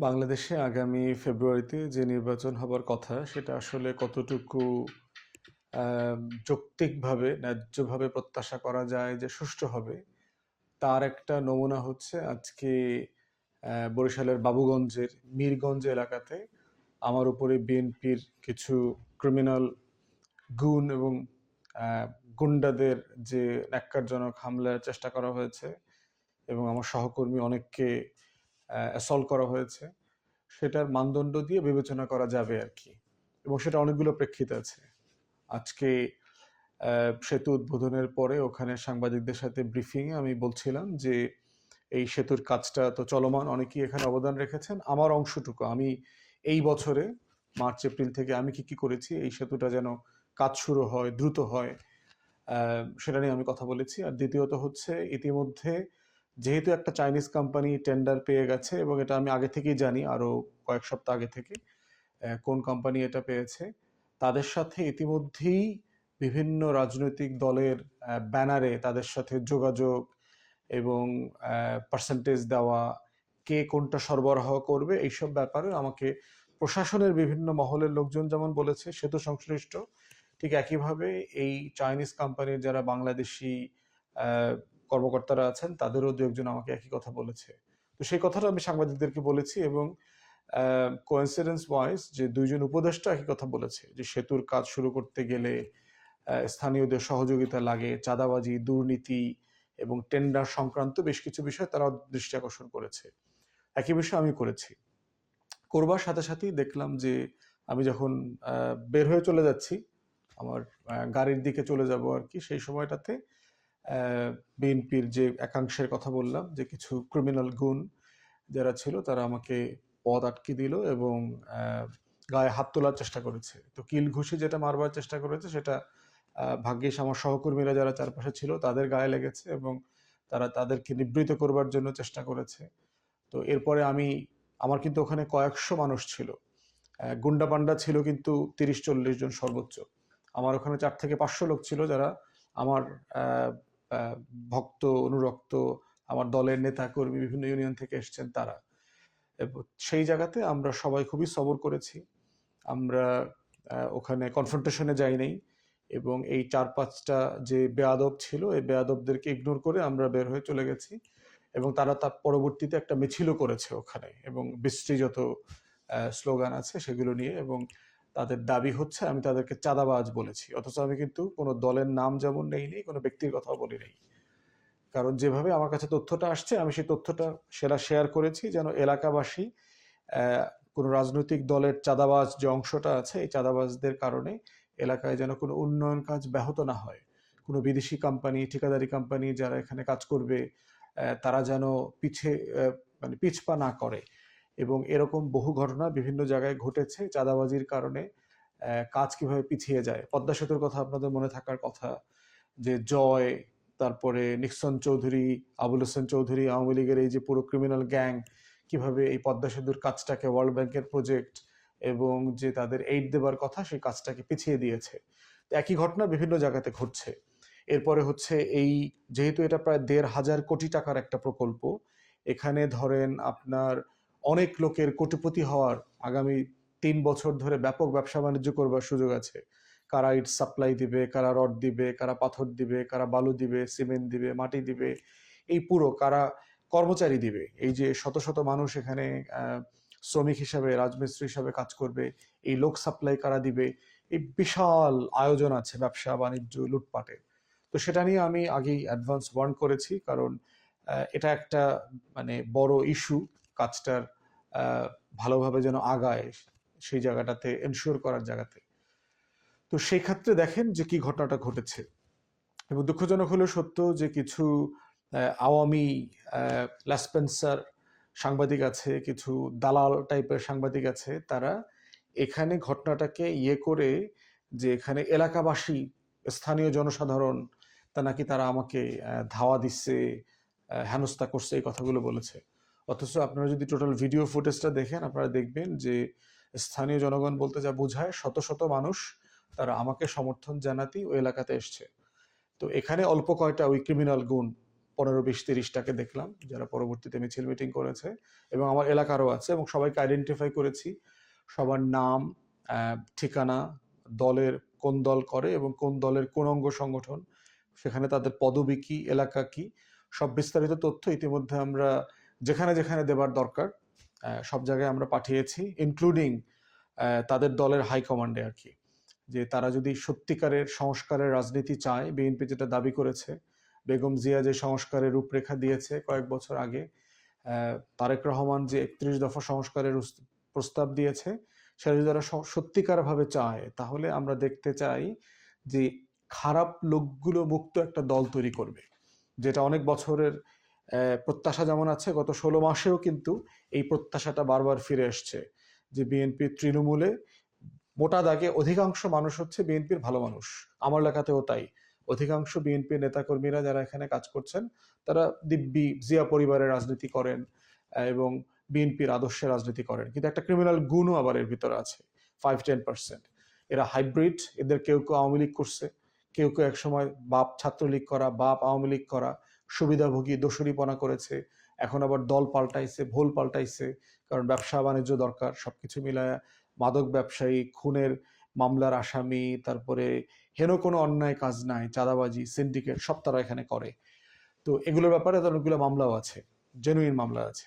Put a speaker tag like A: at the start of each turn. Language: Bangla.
A: বাংলাদেশে আগামী ফেব্রুয়ারিতে যে নির্বাচন হবার কথা, সেটা আসলে কতটুকু যৌক্তিকভাবে, ন্যায্যভাবে প্রত্যাশা করা যায় যে সুষ্ঠু হবে, তার একটা নমুনা হচ্ছে আজকে বরিশালের বাবুগঞ্জের মীরগঞ্জ এলাকাতে। আমার উপরে বিএনপির কিছু ক্রিমিনাল গুণ এবং গুন্ডাদের যে ন্যাক্কারজনক হামলার চেষ্টা করা হয়েছে এবং আমার সহকর্মী অনেককে অ্যাসল্ট করা হয়েছে, সেটার মানদণ্ড দিয়ে বিবেচনা করা যাবে আর কি। এবং সেটা অনেকগুলো প্রেক্ষিত আছে। আজকে সেতু উদ্বোধনের পরে ওখানে সাংবাদিকদের সাথে ব্রিফিংয়ে আমি বলছিলাম যে, এই সেতুর কাজটা তো চলমান, অনেকেই এখানে অবদান রেখেছেন। আমার অংশটুকু, আমি এই বছরে, মার্চ, এপ্রিল থেকে আমি কি কি করেছি, এই সেতুটা যেন কাজ শুরু হয়, দ্রুত হয় সেটা নিয়ে আমি কথা বলেছি। আর দ্বিতীয়ত হচ্ছে, ইতিমধ্যে যেহেতু একটা চাইনিজ কোম্পানি টেন্ডার পেয়ে গেছে এবং এটা আমি আগে থেকেই জানি আরও কয়েক সপ্তাহ আগে থেকে কোন কোম্পানি এটা পেয়েছে, তাদের সাথে ইতিমধ্যেই বিভিন্ন রাজনৈতিক দলের ব্যানারে তাদের সাথে যোগাযোগ এবং পার্সেন্টেজ দেওয়া, কে কোনটা সরবরাহ করবে, এইসব ব্যাপারে আমাকে প্রশাসনের বিভিন্ন মহলের লোকজন যেমন বলেছে, সে তো সংশ্লিষ্ট। ঠিক একইভাবে এই চাইনিজ কোম্পানির যারা বাংলাদেশি কর্মকর্তারা আছেন, তাদেরও দু একজন আমাকে একই কথা বলেছে। তো সেই কথাটা আমি সাংবাদিকদেরকে বলেছি এবং কোয়েন্সিডেন্স ওয়াইজ যে দুইজন উপদেষ্টা একই কথা বলেছে যে সেতুর কাজ শুরু করতে গেলে স্থানীয়দের সহযোগিতা লাগে, চাঁদাবাজি, দুর্নীতি এবং টেন্ডার সংক্রান্ত বেশ কিছু বিষয় তারা দৃষ্টি আকর্ষণ করেছে। একই বিষয় আমি করেছি। করবার সাথে সাথেই দেখলাম যে আমি যখন বের হয়ে চলে যাচ্ছি, আমার গাড়ির দিকে চলে যাব আর কি, সেই সময়টাতে বিএনপির যে একাংশের কথা বললাম, যে কিছু ক্রিমিনাল গুণ যারা ছিল, তারা আমাকে পথ আটকে দিল এবং গায়ে হাত তোলার চেষ্টা করেছে। তো কিল ঘুষি যেটা মারবার চেষ্টা করেছে, সেটা ভাগ্যিস আমার সহকর্মীরা যারা চারপাশে ছিল, তাদের গায়ে লেগেছে এবং তারা তাদেরকে নিবৃত করবার জন্য চেষ্টা করেছে। তো এরপরে আমি, আমার কিন্তু ওখানে কয়েকশো মানুষ ছিল। গুন্ডা পান্ডা ছিল কিন্তু তিরিশ চল্লিশ জন সর্বোচ্চ। আমার ওখানে চার থেকে পাঁচশো লোক ছিল যারা আমার ভক্ত, অনুরক্ত, আমার দলের নেতা কর্মী বিভিন্ন ইউনিয়ন থেকে এসেছেন তারা। এবং, সেই জায়গাতে আমরা সবাই খুবই সবর করেছি। আমরা ওখানে কনফ্রন্টেশনে যাই নাই এবং এই চার পাঁচটা যে বেয়াদব ছিল, এই বেয়াদবদেরকে ইগনোর করে আমরা বের হয়ে চলে গেছি এবং তারা তার পরবর্তীতে একটা মিছিলও করেছে ওখানে এবং বৃষ্টি যত স্লোগান আছে সেগুলো নিয়ে এবং তাদের দাবি হচ্ছে, আমি তাদেরকে চাঁদাবাজ বলেছি। অথচ আমি কিন্তু কোনো দলের নাম যেমন নেই নেই কোনো ব্যক্তির কথাও বলি নাই কারণ যেভাবে আমার কাছে তথ্যটা আসছে, আমি সেই তথ্যটা সেটা শেয়ার করেছি যেন এলাকাবাসী কোনো রাজনৈতিক দলের চাঁদাবাজ যে অংশটা আছে, এই চাঁদাবাজদের কারণে এলাকায় যেন কোনো উন্নয়ন কাজ ব্যাহত না হয়। কোনো বিদেশি কোম্পানি ঠিকাদারি কোম্পানি যারা এখানে কাজ করবে তারা যেন পিছে মানে পিছপা না করে। এবং এরকম বহু ঘটনা বিভিন্ন জায়গায় ঘটেছে চাঁদাবাজির কারণে কাজ কীভাবে পিছিয়ে যায়। পদ্মা সেতুর কথা আপনাদের মনে থাকার কথা যে জয়, তারপরে নিক্সন চৌধুরী, আবুল হোসেন চৌধুরী, আওয়ামী লীগের এই যে পুরো ক্রিমিনাল গ্যাং কীভাবে এই পদ্মা সেতুর কাজটাকে ওয়ার্ল্ড ব্যাংকের প্রজেক্ট এবং যে তাদের এইড দেবার কথা সেই কাজটাকে পিছিয়ে দিয়েছে। একই ঘটনা বিভিন্ন জায়গাতে ঘটছে। এরপরে হচ্ছে এই, যেহেতু এটা প্রায় দেড় হাজার কোটি টাকার একটা প্রকল্প, এখানে ধরেন আপনার অনেক লোকের কোটিপতি হওয়ার আগামী তিন বছর ধরে ব্যাপক ব্যবসা বাণিজ্য করবার সুযোগ আছে। কারা ইট সাপ্লাই দিবে, কারা রড দিবে, কারা পাথর দিবে, কারা বালু দিবে, সিমেন্ট দিবে, মাটি দিবে, এই পুরো কারা কর্মচারী দিবে। এই যে শত শত মানুষ এখানে শ্রমিক হিসাবে, রাজমিস্ত্রি হিসাবে কাজ করবে, এই লোক সাপ্লাই কারা দিবে, এই বিশাল আয়োজন আছে ব্যবসা, বাণিজ্য লুটপাটের তো সেটা নিয়ে আমি আগেই অ্যাডভান্স ওয়ার্ন করেছি, কারণ এটা একটা মানে বড় ইস্যু কাজটার ভালোভাবে যেন আগায় সেই জায়গাটাতে এনশিওর করার জায়গাতে। তো সেই ক্ষেত্রে দেখেন যে কি ঘটনাটা ঘটেছে। এবং দুঃখজনক হলেও সত্য যে কিছু আওয়ামী ল্যাসপেন্সার সাংবাদিক আছে, কিছু দালাল টাইপের সাংবাদিক আছে, তারা এখানে ঘটনাটাকে ইয়ে করে যে এখানে এলাকাবাসী, স্থানীয় জনসাধারণ, তা নাকি তারা আমাকে ধাওয়া দিচ্ছে হেনস্থা করছে এই কথাগুলো বলেছে। অথচ আপনারা যদি টোটাল ভিডিও ফুটেজটা দেখেন, আপনারা দেখবেন যে স্থানীয় জনগণ বলতে যা বোঝায়, শত শত মানুষ তারা আমাকে সমর্থন জানাতেই ওই এলাকাতে এসছে। তো এখানে অল্প কয়টা ওই ক্রিমিনাল গুণ, পনেরো, বিশ, তিরিশটাকে দেখলাম, যারা পরবর্তীতে মিছিল মিটিং করেছে এবং আমার এলাকারও আছে এবং সবাইকে আইডেন্টিফাই করেছি। সবার নাম ঠিকানা, দলের কোন দল করে এবং কোন দলের কোন অঙ্গ সংগঠন, সেখানে তাদের পদবি কি, এলাকা কি, সব বিস্তারিত তথ্য ইতিমধ্যে আমরা যেখানে যেখানে দেবার দরকার সব জায়গায় আমরা পাঠিয়েছি ইনক্লুডিং তাদের দলের হাইকমান্ডে আর কি। যে তারা যদি সত্যিকারের সংস্কারের রাজনীতি চায় বিএনপি যেটা দাবি করেছে, বেগম জিয়া যে সংস্কারের রূপরেখা দিয়েছে কয়েক বছর আগে তারেক রহমান যে একত্রিশ দফা সংস্কারের প্রস্তাব দিয়েছে, সেটা যদি তারা সত্যিকারভাবে চায়, তাহলে আমরা দেখতে চাই যে খারাপ লোকগুলো মুক্ত একটা দল তৈরি করবে, যেটা অনেক বছরের প্রত্যাশা যেমন আছে, গত ষোলো মাসেও কিন্তু এই প্রত্যাশাটা বারবার ফিরে এসছে যে বিএনপি তৃণমূলে মোটা দাগে অধিকাংশ মানুষ হচ্ছে বিএনপির ভালো মানুষ। আমার এলাকাতেও তাই। অধিকাংশ বিএনপি নেতাকর্মীরা যারা এখানে কাজ করছেন, তারা দিব্যি জিয়া পরিবারের রাজনীতি করেন এবং বিএনপির আদর্শে রাজনীতি করেন। কিন্তু একটা ক্রিমিনাল গুণও আবার এর ভিতরে আছে ফাইভ টেন পার্সেন্ট এরা হাইব্রিড এদের কেউ কেউ আওয়ামী লীগ করছে, কেউ কেউ একসময় বাপ ছাত্রলীগ করা, বাপ আওয়ামী লীগ করা সুবিধাভোগী, দোষরীপনা করেছে। এখন আবার দল পাল্টাইছে, ভুল পাল্টাইছে। কারণ ব্যবসা বাণিজ্য দরকার, সবকিছু মিলায় মাদক ব্যবসায়ী, খুনের মামলার আসামি, তারপরে হেন কোনো অন্যায় কাজ নাই, চাঁদাবাজি, সিন্ডিকেট, সব তারা এখানে করে। তো এগুলোর ব্যাপারে অনেকগুলো মামলাও আছে জেনুইন মামলা আছে।